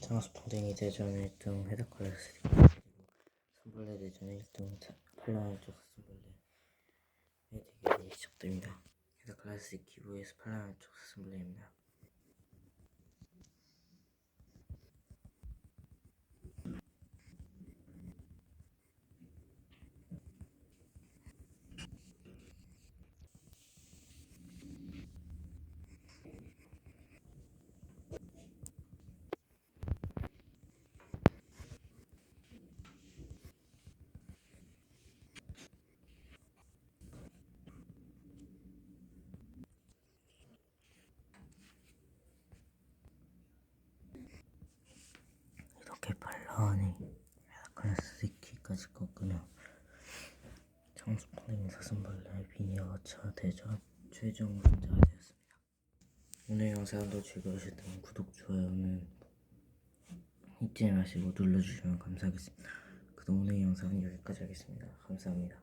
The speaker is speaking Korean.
장수풍뎅이 대전 1등 헤드클래스 선벌레 대전 1등 팔라운 쪽 선벌레 대결이 시작됩니다. 헤드클래스 기부에서 팔라운 쪽 선벌레입니다. 이렇게 팔라운이 헤드클래스 키까지 꺾으면 장수풍뎅이 사슴벌레 비니어처 대전 최종 우승자가 되었습니다. 오늘 영상도 즐거우셨다면 구독, 좋아요는 잊지 마시고 눌러주시면 감사하겠습니다. 그럼 오늘 영상은 여기까지 하겠습니다. 감사합니다.